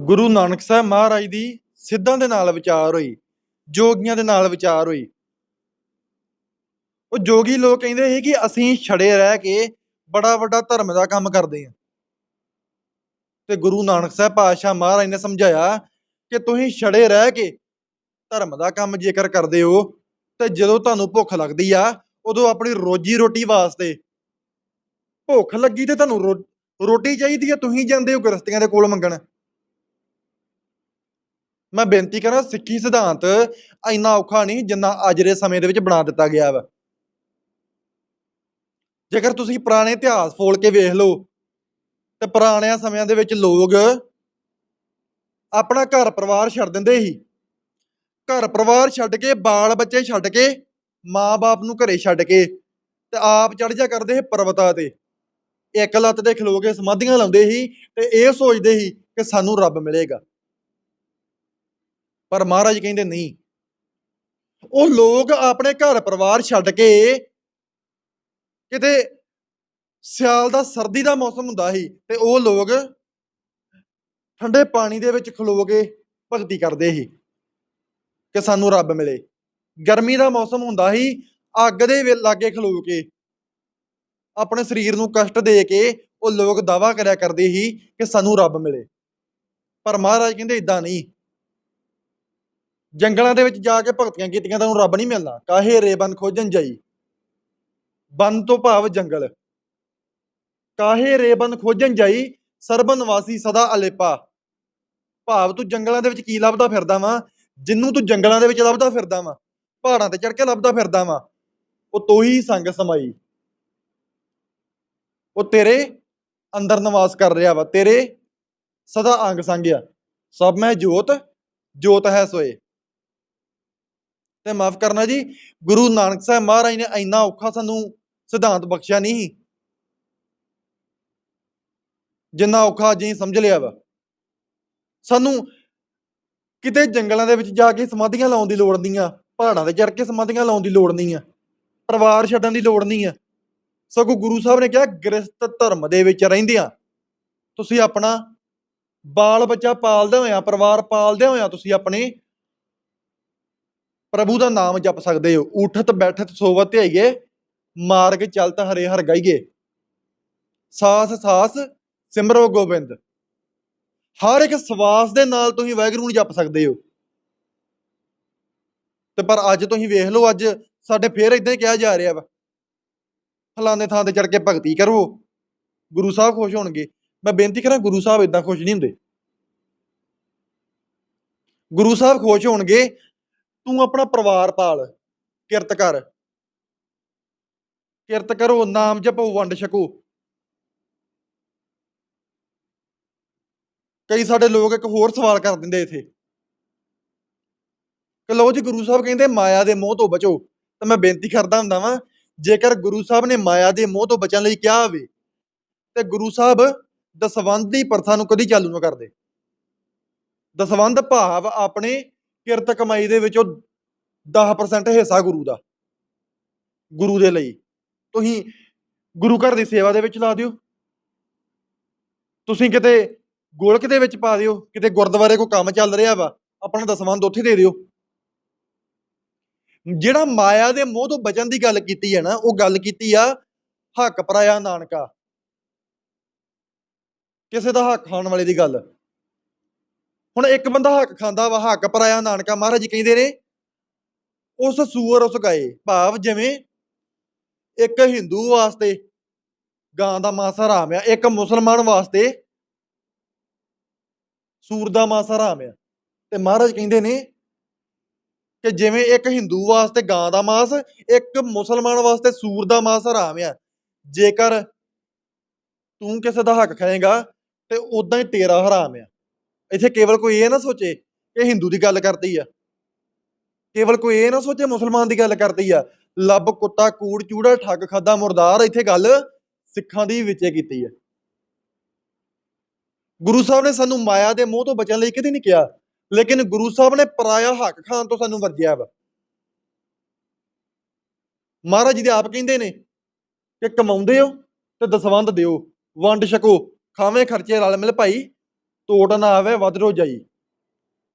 ਗੁਰੂ ਨਾਨਕ ਸਾਹਿਬ ਮਹਾਰਾਜ ਦੀ ਸਿੱਧਾਂ ਦੇ ਨਾਲ ਵਿਚਾਰ ਹੋਈ, ਜੋਗੀਆਂ ਦੇ ਨਾਲ ਵਿਚਾਰ ਹੋਈ। ਉਹ ਜੋਗੀ ਲੋਕ ਕਹਿੰਦੇ ਸੀ ਕਿ ਅਸੀਂ ਛੜੇ ਰਹਿ ਕੇ ਬੜਾ ਵੱਡਾ ਧਰਮ ਦਾ ਕੰਮ ਕਰਦੇ ਹਾਂ। ਤੇ ਗੁਰੂ ਨਾਨਕ ਸਾਹਿਬ ਪਾਤਸ਼ਾਹ ਮਹਾਰਾਜ ਨੇ ਸਮਝਾਇਆ ਕਿ ਤੁਸੀਂ ਛੜੇ ਰਹਿ ਕੇ ਧਰਮ ਦਾ ਕੰਮ ਜੇਕਰ ਕਰਦੇ ਹੋ, ਤੇ ਜਦੋਂ ਤੁਹਾਨੂੰ ਭੁੱਖ ਲੱਗਦੀ ਆ, ਉਦੋਂ ਆਪਣੀ ਰੋਜੀ ਰੋਟੀ ਵਾਸਤੇ। ਭੁੱਖ ਲੱਗੀ ਤੇ ਤੁਹਾਨੂੰ ਰੋ- ਰੋਟੀ ਚਾਹੀਦੀ ਆ, ਤੁਸੀਂ ਜਾਂਦੇ ਹੋ ਗ੍ਰਸਤੀਆਂ ਦੇ ਕੋਲ ਮੰਗਣ। ਮੈਂ ਬੇਨਤੀ ਕਰਾਂ ਸਿੱਖੀ ਸਿਧਾਂਤ ਇੰਨਾ ਔਖਾ ਨਹੀਂ ਜਿੰਨਾ ਅੱਜ ਦੇ ਸਮੇਂ ਦੇ ਵਿੱਚ ਬਣਾ ਦਿੱਤਾ ਗਿਆ ਵਾ। ਜੇਕਰ ਤੁਸੀਂ ਪੁਰਾਣੇ ਇਤਿਹਾਸ ਫੋਲ ਕੇ ਵੇਖ ਲਓ, ਤੇ ਪੁਰਾਣਿਆਂ ਸਮਿਆਂ ਦੇ ਵਿੱਚ ਲੋਕ ਆਪਣਾ ਘਰ ਪਰਿਵਾਰ ਛੱਡ ਦਿੰਦੇ ਸੀ। ਘਰ ਪਰਿਵਾਰ ਛੱਡ ਕੇ, ਬਾਲ ਬੱਚੇ ਛੱਡ ਕੇ, ਮਾਂ-ਬਾਪ ਨੂੰ ਘਰੇ ਛੱਡ ਕੇ ਤੇ ਆਪ ਚੜ ਜਾ ਕਰਦੇ ਸੀ ਪਰਬਤਾਂ ਤੇ। ਇੱਕ ਲੱਤ ਤੇ ਖਲੋ ਕੇ ਸਮਾਧੀਆਂ ਲਾਉਂਦੇ ਸੀ ਤੇ ਇਹ ਸੋਚਦੇ ਸੀ ਕਿ ਸਾਨੂੰ ਰੱਬ ਮਿਲੇਗਾ। ਪਰ ਮਹਾਰਾਜ ਕਹਿੰਦੇ ਨਹੀਂ। ਉਹ ਲੋਕ ਆਪਣੇ ਘਰ ਪਰਿਵਾਰ ਛੱਡ ਕੇ ਕਿਤੇ ਸਿਆਲ ਦਾ, ਸਰਦੀ ਦਾ ਮੌਸਮ ਹੁੰਦਾ ਸੀ ਤੇ ਉਹ ਲੋਕ ਠੰਡੇ ਪਾਣੀ ਦੇ ਵਿੱਚ ਖਲੋ ਕੇ ਭਗਤੀ ਕਰਦੇ ਸੀ ਕਿ ਸਾਨੂੰ ਰੱਬ ਮਿਲੇ। ਗਰਮੀ ਦਾ ਮੌਸਮ ਹੁੰਦਾ ਸੀ, ਅੱਗ ਦੇ ਲਾਗੇ ਖਲੋ ਕੇ ਆਪਣੇ ਸਰੀਰ ਨੂੰ ਕਸ਼ਟ ਦੇ ਕੇ ਉਹ ਲੋਕ ਦਾਵਾ ਕਰਿਆ ਕਰਦੇ ਸੀ ਕਿ ਸਾਨੂੰ ਰੱਬ ਮਿਲੇ। ਪਰ ਮਹਾਰਾਜ ਕਹਿੰਦੇ ਇਦਾਂ ਨਹੀਂ। ਜੰਗਲਾਂ ਦੇ ਵਿੱਚ ਜਾ ਕੇ ਭਗਤੀਆਂ ਕੀਤੀਆਂ ਤਾਂ ਉਹਨੂੰ ਰੱਬ ਨਹੀਂ ਮਿਲਣਾ। ਕਾਹੇ ਰੇਬਨ ਖੋਜਣ ਜਾਈ? ਬਨ ਤੋਂ ਭਾਵ ਜੰਗਲ। ਕਾਹੇ ਰੇਬਨ ਖੋਜਣ ਜਾਈ? ਸਰਬਨ ਵਾਸੀ ਸਦਾ ਅਲੇਪਾ। ਭਾਵ ਤੂੰ ਜੰਗਲਾਂ ਦੇ ਵਿੱਚ ਕੀ ਲੱਭਦਾ ਫਿਰਦਾ ਵਾਂ? ਜਿੰਨੂੰ ਤੂੰ ਜੰਗਲਾਂ ਦੇ ਵਿੱਚ ਲੱਭਦਾ ਫਿਰਦਾ ਵਾਂ? ਪਹਾੜਾਂ ਤੇ ਚੜ ਕੇ ਲੱਭਦਾ ਫਿਰਦਾ ਵਾਂ? ਉਹ ਤੋਹੀ ਸੰਗ ਸਮਾਈ। ਉਹ ਤੇਰੇ ਅੰਦਰ ਨਿਵਾਸ ਕਰ ਰਿਹਾ ਵਾ। ਤੇਰੇ ਸਦਾ ਅੰਗ ਸੰਗ ਆ। ਸਭ ਮੈਂ ਜੋਤ ਜੋਤ ਹੈ ਸੋਏ। ਤੇ ਮਾਫ ਕਰਨਾ ਜੀ, ਗੁਰੂ ਨਾਨਕ ਸਾਹਿਬ ਮਹਾਰਾਜ ਨੇ ਇੰਨਾ ਔਖਾ ਸਾਨੂੰ ਸਿਧਾਂਤ ਬਖਸ਼ਿਆ ਨਹੀਂ। ਜਿੰਨਾ ਔਖਾ ਅੱਜ ਅਸੀਂ ਸਮਝ ਲਿਆ ਵਾ। ਸਾਨੂੰ ਕਿਤੇ ਜੰਗਲਾਂ ਦੇ ਵਿੱਚ ਜਾ ਕੇ ਸਮਾਧੀਆਂ ਲਾਉਣ ਦੀ ਲੋੜ ਨਹੀਂ ਆ, ਪਹਾੜਾਂ ਤੇ ਚੜ ਕੇ ਸਮਾਧੀਆਂ ਲਾਉਣ ਦੀ ਲੋੜ ਨਹੀਂ ਆ, ਪਰਿਵਾਰ ਛੱਡਣ ਦੀ ਲੋੜ ਨਹੀਂ ਆ। ਸਗੋਂ ਗੁਰੂ ਸਾਹਿਬ ਨੇ ਕਿਹਾ ਗ੍ਰਸਤ ਧਰਮ ਦੇ ਵਿੱਚ ਰਹਿੰਦਿਆਂ ਤੁਸੀਂ ਆਪਣਾ ਬਾਲ ਬੱਚਾ ਪਾਲਦੇ ਹੋਇਆ ਪਰਿਵਾਰ ਪਾਲਦੇ ਹੋਇਆ ਤੁਸੀਂ ਆਪਣੇ ਪ੍ਰਭੂ ਦਾ ਨਾਮ ਜਪ ਸਕਦੇ ਹੋ। ਉਠਤ, ਬੈਠਤ, ਸੋਵਤ, ਧਿਆਈਏ, ਮਾਰਗ ਚਲਤ ਹਰੇ ਹਰ ਗਾਈਏ। ਸਾਸ ਸਾਸ, ਸਿਮਰੋ ਗੋਬਿੰਦ। ਹਰ ਇੱਕ ਸਵਾਸ ਦੇ ਨਾਲ ਤੁਸੀਂ ਵਾਹਿਗੁਰੂ ਨੂੰ ਜਪ ਸਕਦੇ ਹੋ। ਤੇ ਪਰ ਅੱਜ ਤੁਸੀਂ ਵੇਖ ਲਓ, ਅੱਜ ਸਾਡੇ ਫੇਰ ਇਦਾਂ ਹੀ ਕਿਹਾ ਜਾ ਰਿਹਾ ਵਾ। ਫਲਾਣੇ ਥਾਂ ਤੇ ਚੜ ਕੇ ਭਗਤੀ ਕਰੋ ਗੁਰੂ ਸਾਹਿਬ ਖੁਸ਼ ਹੋਣਗੇ। ਮੈਂ ਬੇਨਤੀ ਕਰਾਂ, ਗੁਰੂ ਸਾਹਿਬ ਇਦਾਂ ਖੁਸ਼ ਨਹੀਂ ਹੁੰਦੇ। ਗੁਰੂ ਸਾਹਿਬ ਖੁਸ਼ ਹੋਣਗੇ ਤੂੰ ਆਪਣਾ ਪਰਿਵਾਰ ਪਾਲ, ਕਿਰਤ ਕਰ। ਕਿਰਤ ਕਰੋ, ਨਾਮ ਜਪੋ, ਵੰਡ ਛਕੋ। ਕਈ ਸਾਡੇ ਲੋਕ ਇੱਕ ਹੋਰ ਸਵਾਲ ਕਰ ਦਿੰਦੇ ਇਥੇ। ਕਿ ਲਓ ਜੀ ਗੁਰੂ ਸਾਹਿਬ ਕਹਿੰਦੇ, ਮਾਇਆ ਦੇ ਮੋਹ ਤੋਂ ਬਚੋ। ਤਾਂ ਮੈਂ ਬੇਨਤੀ ਕਰਦਾ ਹੁੰਦਾ ਵਾਂ, ਜੇਕਰ ਗੁਰੂ ਸਾਹਿਬ ਨੇ ਮਾਇਆ ਦੇ ਮੋਹ ਤੋਂ ਬਚਣ ਲਈ ਕਿਹਾ ਹੋਵੇ, ਤੇ ਗੁਰੂ ਸਾਹਿਬ ਦਸਵੰਧ ਦੀ ਪ੍ਰਥਾ ਨੂੰ ਕਦੀ ਚਾਲੂ ਨਾ ਕਰਦੇ। ਦਸਵੰਧ ਭਾਵ ਆਪਣੇ ਕਿਰਤ ਕਮਾਈ ਦੇ ਵਿੱਚੋਂ 10% ਹਿੱਸਾ ਗੁਰੂ ਦਾ, ਗੁਰੂ ਦੇ ਲਈ। ਤੁਸੀਂ ਗੁਰੂ ਘਰ ਦੀ ਸੇਵਾ ਦੇ ਵਿੱਚ ਲਾ ਦਿਓ। ਤੁਸੀਂ ਕਿਤੇ ਗੋਲਕ ਦੇ ਵਿੱਚ ਪਾ ਦਿਓ, ਕਿਤੇ ਗੁਰਦੁਆਰੇ ਕੋ ਕੰਮ ਚੱਲ ਰਿਹਾ ਵਾ, ਆਪਣਾ ਦਸਵੰਧ ਉੱਥੇ ਦੇ ਦਿਓ। ਜਿਹੜਾ ਮਾਇਆ ਦੇ ਮੋਹ ਤੋਂ ਬਚਣ ਦੀ ਗੱਲ ਕੀਤੀ ਹੈ ਨਾ, ਉਹ ਗੱਲ ਕੀਤੀ ਆ ਹੱਕ ਪਰਾਇਆ ਨਾਨਕਾ। ਕਿਸੇ ਦਾ ਹੱਕ ਖਾਣ ਵਾਲੇ ਦੀ ਗੱਲ। ਹੁਣ ਇੱਕ ਬੰਦਾ ਹੱਕ ਖਾਂਦਾ ਵਾ, ਹੱਕ ਪਰਾਇਆ ਨਾਨਕਾ ਮਹਾਰਾਜ ਜੀ ਕਹਿੰਦੇ ਨੇ, ਉਸ ਸੂਰ ਉਸ ਗਾਏ, ਭਾਵ ਜਿਵੇਂ ਇੱਕ ਹਿੰਦੂ ਵਾਸਤੇ ਗਾਂ ਦਾ ਮਾਸ ਹਰਾਮ ਆ, ਇੱਕ ਮੁਸਲਮਾਨ ਵਾਸਤੇ ਸੂਰ ਦਾ ਮਾਸ ਹਰਾਮ ਆ। ਤੇ ਮਹਾਰਾਜ ਕਹਿੰਦੇ ਨੇ ਕਿ ਜਿਵੇਂ ਇੱਕ ਹਿੰਦੂ ਵਾਸਤੇ ਗਾਂ ਦਾ ਮਾਸ, ਇੱਕ ਮੁਸਲਮਾਨ ਵਾਸਤੇ ਸੂਰ ਦਾ ਮਾਸ ਹਰਾਮ ਆ। ਜੇਕਰ ਤੂੰ ਕਿਸੇ ਦਾ ਹੱਕ ਖਾਏਗਾ, ਤੇ ਉਦਾਂ ਹੀ ਤੇਰਾ ਹਰਾਮ ਆ। ਇੱਥੇ ਕੇਵਲ ਕੋਈ ਇਹ ਨਾ ਸੋਚੇ ਕਿ ਹਿੰਦੂ ਦੀ ਗੱਲ ਕਰਦੀ ਆ। ਕੇਵਲ ਕੋਈ ਇਹ ਨਾ ਸੋਚੇ ਮੁਸਲਮਾਨ ਦੀ ਗੱਲ ਕਰਦੀ ਆ। ਲੱਭ, ਕੁੱਤਾ, ਕੂੜ, ਚੂੜਾ, ਠੱਗ, ਖਾਦਾ, ਮੁਰਦਾਰ ਇੱਥੇ ਗੱਲ ਸਿੱਖਾਂ ਦੀ ਵਿੱਚੇ ਕੀਤੀ ਹੈ ਗੁਰੂ ਸਾਹਿਬ ਨੇ ਸਾਨੂੰ ਮਾਇਆ ਦੇ ਮੋਹ ਤੋਂ ਬਚਣ ਲਈ ਕਦੇ ਨਹੀਂ ਕਿਹਾ, ਲੇਕਿਨ ਗੁਰੂ ਸਾਹਿਬ ਨੇ ਪਰਾਇਆ ਹੱਕ ਖਾਣ ਤੋਂ ਸਾਨੂੰ ਵਰਜਿਆ ਵਾ। ਮਹਾਰਾਜ ਜੀ ਦੇ ਆਪ ਕਹਿੰਦੇ ਨੇ ਕਿ ਕਮਾਉਂਦੇ ਹੋ ਤੇ ਦਸਵੰਧ ਦਿਓ, ਵੰਡ ਛਕੋ, ਖਾਵੇਂ ਖਰਚੇ ਰਲ ਮਿਲ ਭਾਈ। ਤੋੜ ਨਾ ਆਵੇ ਵੱਧ ਰੋ ਜਾਈ।